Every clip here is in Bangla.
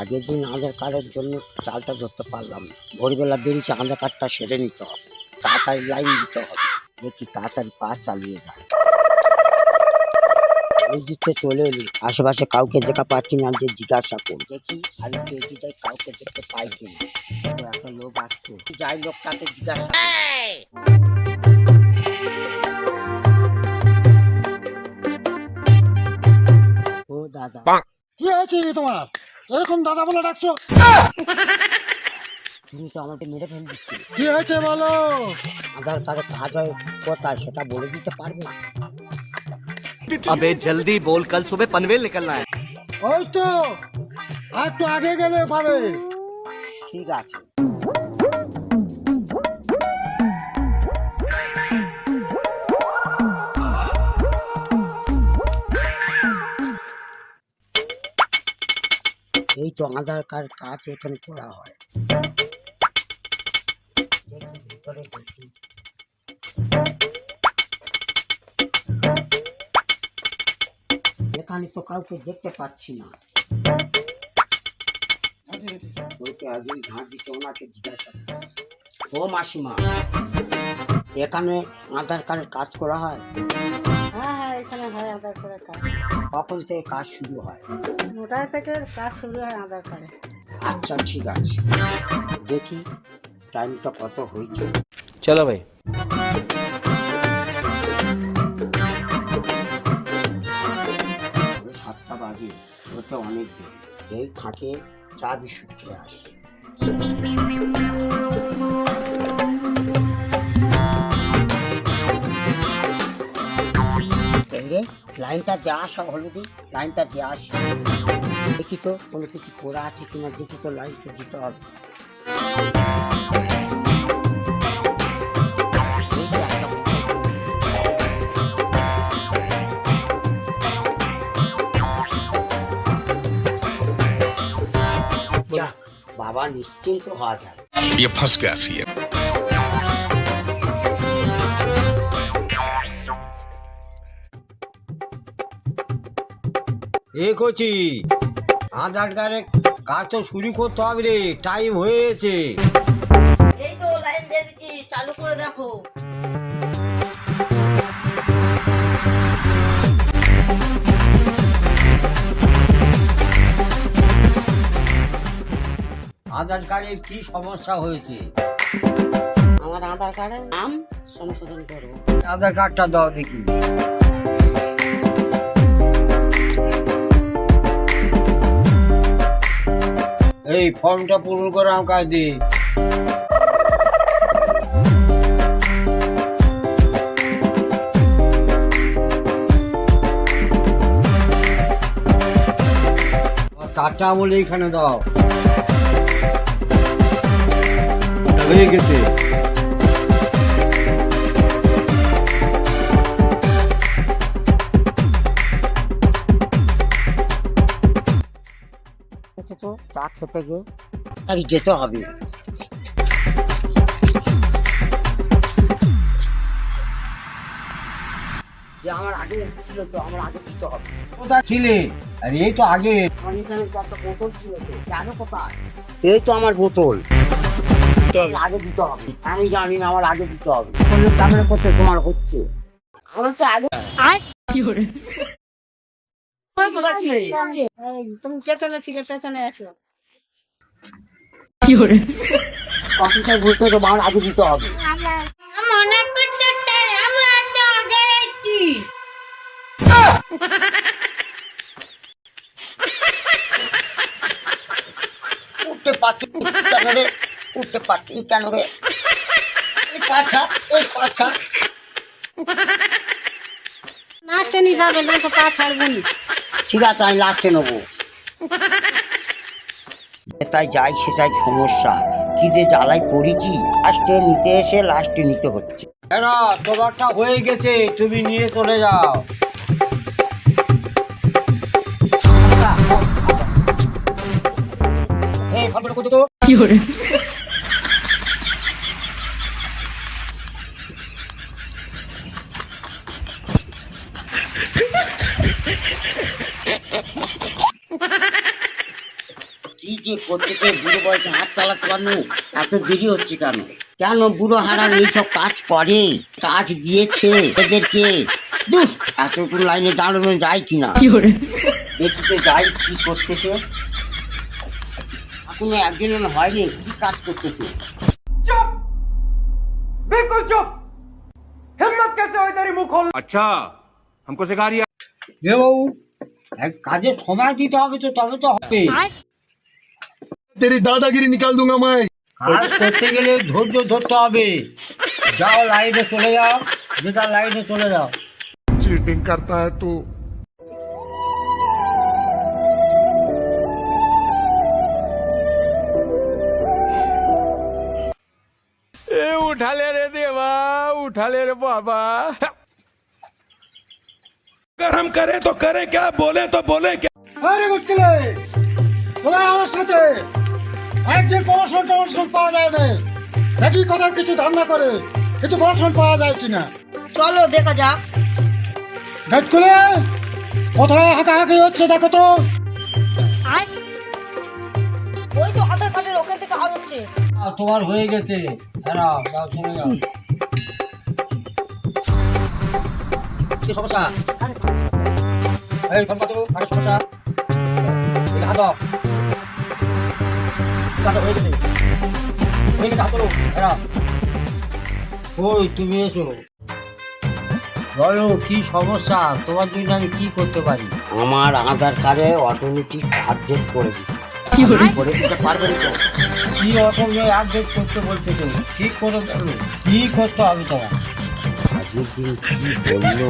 আগের দিন আধার কার্ডের জন্য চালটা ধরতে পারলাম না। ভোরবেলা বেরিয়েছে, আধার কার্ডটা সেরে নিতে হবে। তাড়াতাড়ি লাইন দিতে হবে। দেখি তাড়াতাড়ি পা চালিয়ে যায়। চলে এলি। আশেপাশে কাউকে দেখা পাচ্ছি না, যে জিজ্ঞাসা করি দেখি আমি পেয়েছি যাই কাউকে দেখতে পাই কিনা। একটা লোক আসছে। যাই লোকটাকে জিজ্ঞাসা দাদা। কি হয়েছে তোমার? এরকম দাদা বলে ডাকছো? তুমি তো আমাকে মেরে ফেল দিচ্ছি কি হয়েছে বলো? আধার কার্ডে কাজ হয় সেটা বলে দিতে পারবে আবে জলদি বল কাল সুবে পনভেল নিকলনা হ্যায় ওই তো আর তো আগে গেলে পাবে। ঠিক আছে। তো আধার কার্ড, কাজ এখানে করা হয়। এখানে তো কাউকে দেখতে পাচ্ছি না। ওনাকে জিজ্ঞাসা ও মাসিমা। এখানে আধার কার্ড কাজ করা হয়? হ্যাঁ হ্যাঁ এখানে হয় আধার কার্ডের কাজ। কখন থেকে কাজ শুরু হয়? নটায় থেকে কাজ শুরু হয় আধার কার্ডে। আচ্ছা ঠিক আছে। দেখি টাইমটা কত হয়েছে। চলো ভাই। সাতটা বাজে ওটা অনেক দিন এই ফাঁকে চা বিস্কুট খেয়ে আসি। লাইনটা দিয়ে আসা হলো দি লাইনটা দিয়ে আসি দেখি তো কোনো কিছু করা আছে কিনা দেখি তো লাইনটা দিতে হবে এই যে একটা যাক বাবা নিশ্চিন্ত হওয়া যায় ये फंस गया सी এ করছি আধার কার্ডে কাজ তো শুরু করতে হবে রে টাইম হয়েছে। এই তো লাইন চালু করে দেখো। আধার কার্ডের কি সমস্যা হয়েছে? আমার আধার কার্ডের নাম সংশোধন করব আধার কার্ডটা দাও দেখি। এই ফর্মটা পূরণ করে আমাকে দে। চারটা আমলে এইখানে দাও। হয়ে গেছে। গিয়ে তাই যেতে হবে। যে আমার আগে ছিল তো আমার আগে দিতে হবে। কোথায় ছিলে? আরে এই তো আগে। আমার এখানে তো একটা বোতল ছিল তো জানো কোথায়? এই তো আমার বোতল। আগে দিতে হবে। আমি জানি না আমার আগে দিতে হবে। করতে তোমার হচ্ছে? আমার তো আগে এই, তুমি পেছনে থেকে পেছনে আসো কফিটা বলতে তো আমার আগে দিতে হবে। মনে করতে আমরা তো আগে উঠতে পারছি কেন রে উঠতে পারছি কেন রে। পাছা এই পাছা। লাস্টে নিতে হবে না তো পা ছাড়বো ঠিক আছে আমি লাস্টে নেব। তাই যাই সেটাই সমস্যা। কি যে জ্বালায় পড়েছি লাস্টে নিতে এসে লাস্টে নিতে হচ্ছে। এরা তোমারটা হয়ে গেছে তুমি নিয়ে চলে যাও। কি ফটোটা কত তো যে করতে বুড়ো বয়সে হাত চালাতে পারলো এত দেরি হচ্ছে কেন কেন বুড়ো হারার এইসব কাজ করে কাজ দিয়েছে এদেরকে দুঃ, এতটুকু লাইনে দাঁড়ানো যায় কিনা দেখিতে যাই কি করতেছে এখনো একজন হয়নি কি কাজ করতেছে अच्छा हमको सिखा रही এ বাবু এক কাজে সময় দিতে হবে তো তবে তো হবে तेरी दादागिरी निकाल दूंगा मैं কাজ করতে গেলে ধৈর্য ধরতে হবে যাও লাইনে চলে যাও যেটা লাইনে চলে যাও चीटिंग करता है तू उठा ले रे देवा उठा ले रे बाबा अगर हम करें तो करें क्या बोले तो बोले क्या আরে গুটকেলে তোরা আমার সাথে একদিন প্রমোশন টমোশন পাওয়া যায় না। নাকি কথা কিছু ধারণা করে কিছু প্রমোশন পাওয়া যায় কিনা? চলো দেখা যাক। গুটকেলে কোথায় হাঁকাহাঁকি হচ্ছে দেখো তো। আয়। ওই তো ওখান থেকে হচ্ছে তোমার হয়ে গেছে। দাঁড়াও যাও চলে যাও। কি সমস্যা? এই ফোন কত আরে সমস্যা? হাত দাও। ওই তুমি এসো। বলো কি সমস্যা? তোমার জন্য আমি কি করতে পারি? আমার আধার কার্ডে অটোমেটিক আপডেট করে দিচ্ছে করে দিতে পারবেন তো কি রকম আপডেট করতে বলতে তো ঠিক করে বলো কি করতে হবে তোমার? আজকের দিন কি বলল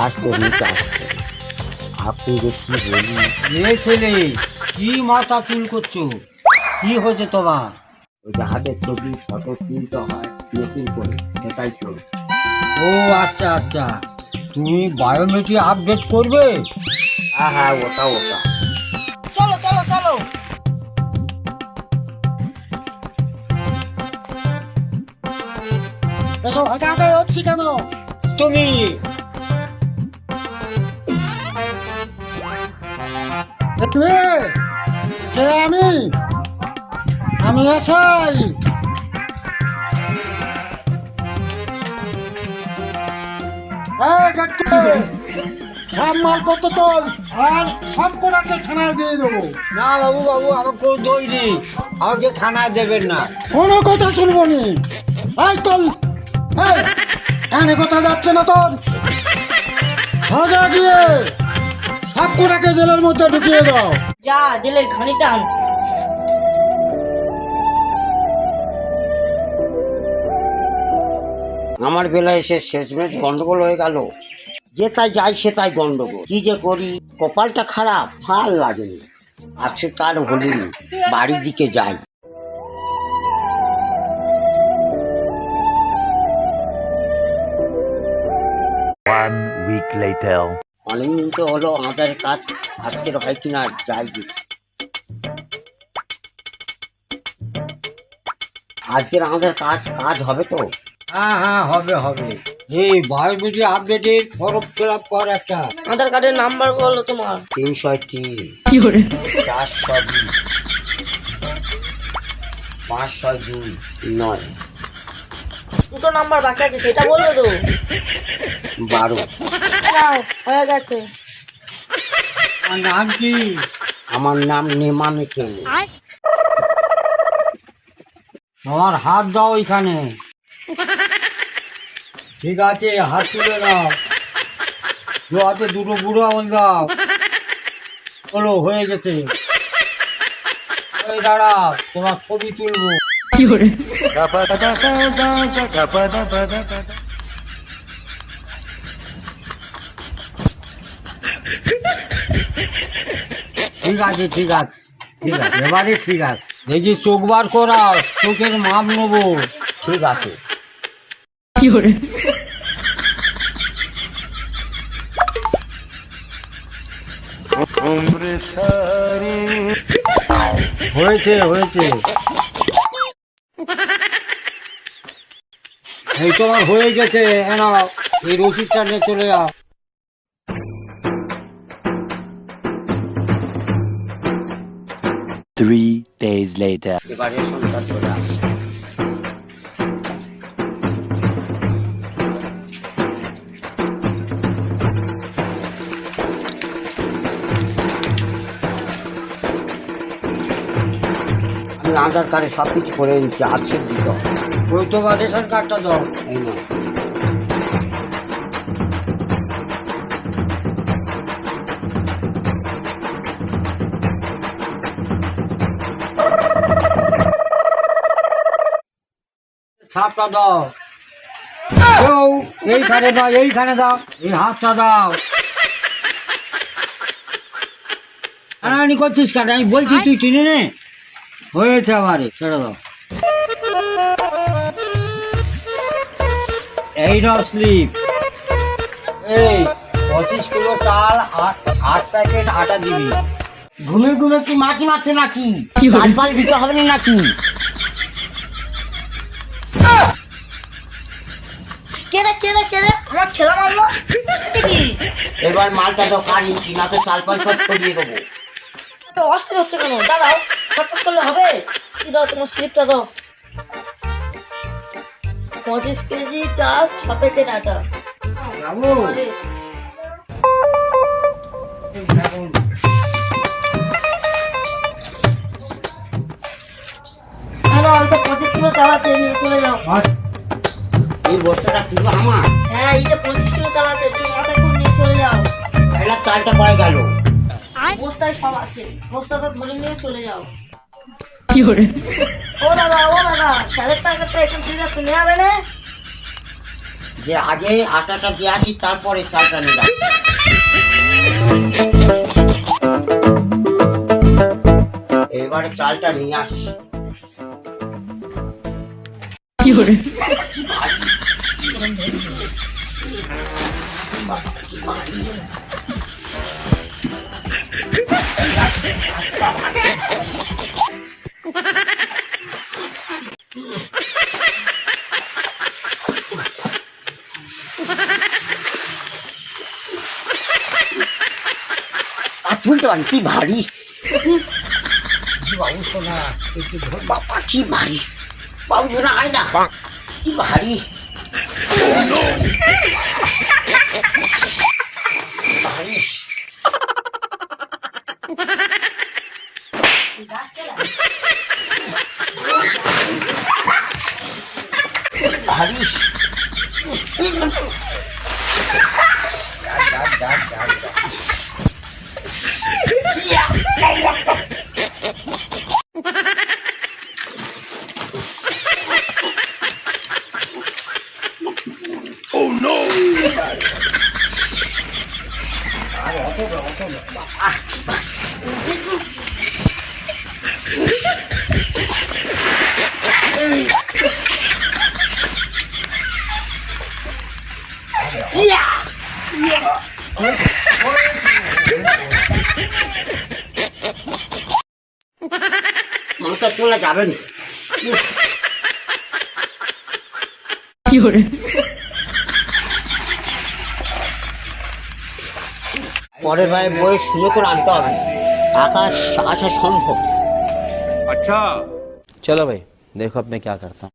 আসতে নিতে আসতে আপনি যে কি বলি এ ছেলে কি মাথা চুল করছ? কি হয়েছে তোমার? ওই যে হাতের ছবি ফটো তুলতে হয় নতুন করে সেটাই চলছে। ও আচ্ছা আচ্ছা। তুমি বায়োমেট্রিক আপডেট করবে? হ্যাঁ হ্যাঁ ওটা ওটা। চলো চলো চলো। হচ্ছে কেন? তুমি কে কে আমি? আমি এসাই। এই সব মালপত্র তোল আর সব কোটাকে থানায় দিয়ে দেবো। না বাবু বাবু আমার কোনো দই নেই। আমাকে থানায় দেবেন না। কোনো কথা শুনব নি। এই তোল। এই কানে কথা যাচ্ছে না তোর। সাজা গিয়ে। সব জেলের মধ্যে ঢুকিয়ে দাও। যা জেলের ঘানি টান আমার বেলায় এসে শেষমেশ গন্ডগোল হয়ে গেল। যেটাই যাই সে তাই গন্ডগোল। কি যে করি? কপালটা খারাপ ভালো লাগেনি। আজকে কার হলিনি বাড়ির দিকে যাই। One week later. অনেকদিন তো হলো আমাদের কাজ আজকের হয় কিনা যাই। আজকের আমাদের কাজ কাজ হবে তো? হ্যাঁ হ্যাঁ হবে হবে। এই বায়োমেট্রিক আপডেটের ফর্ম ফিল আপ কর একটা। আধার কার্ডের নাম্বার বলো তোমার। তিনশো তিন। কি করে? চারশো বিশ পাঁচশো দুই। নয়। দুটো নাম্বার বাকি আছে সেটা বলবে তো বারো। নাও হয়ে গেছে। আমার নাম কি? আমার নাম নেমা মেকেলে তোমার হাত দাও এখানে ঠিক আছে হাত তুলে নাও। দু হাতে দুটো বুড়ো আঙুল দাও। চলো হয়ে গেছে। দাঁড়া তোমার ছবি তুলবো। ঠিক আছে ঠিক আছে ঠিক আছে এবারে ঠিক আছে। দেখি চোখ বার করা চোখের মাপ নেব। ঠিক আছে। হয়েছে হয়েছে। এই তোমার হয়ে গেছে এনাও এই রসিদটা নিয়ে চলে যাও। Three days later. এবারে চলে আমি আধার কার্ডে সব কিছু করে দিচ্ছি আছে দিত ওই তোমার রেশন কার্ডটা দাও। এই না ছাপটা দাও। এইখানে দাও এইখানে দাও এই হাতটা দাও। আনানি করছিস কেন? আমি বলছি তুই চিনি নে। হয়েছে আমারে ছেড়ে দাও। এই নাও স্লিপ। এই পঁচিশ কিলো চাল আট আট প্যাকেট আটা দিবি। ঘুমে ঘুমে কি মাটি মারছো নাকি? চাল ফাল দিতে হবে না নাকি? কে রে কে রে কে রে? আমার ঠেলা মারলো? এবার মালটা তো কাটিয়েছি না তো চাল ফাল সব ছড়িয়ে দেবো। তো অস্থির হচ্ছে কেন? দাদাও ফটফট করলে হবে? কি দাও তোমার স্লিপটা দাও। পঁচিশ কেজি চাল ছ প্যাকেট আটা বাবু আরে, না না ওই তো পঁচিশ কিলো চাল আছে নিয়ে চলে যাও। এই বস্তাটা তুলো আমার? হ্যাঁ এই যে পঁচিশ কিলো চাল আছে তুমি মাথায় করে নিয়ে চলে যাও। চালটা পায়ে গেল। বস্তায় সব আছে বস্তাটা ধরে নিয়ে চলে যাও। ও দাদা ও দাদা চালের টাকাটা একটু দিলে তুমি হবে না। যে আগে আটাটা দিয়ে আসি তারপরে চালটা নিলাম এবারে চালটা নিয়ে আসি। আর তুলতে পারি কি? ভারী বাবু শোনা বাবা কি ভারী। বাবু শোনা আয় না। কি ভারী। ভারী। ভারী। 啊！我后边，我后边，啊！哇！哇！啊！我来！哈哈哈哈！再出来加人！有人。পরের ভাই বই সুন্দর করে আনতে হবে আকাশ আসা সম্ভব चलो भाई देखो अब मैं क्या करता हूँ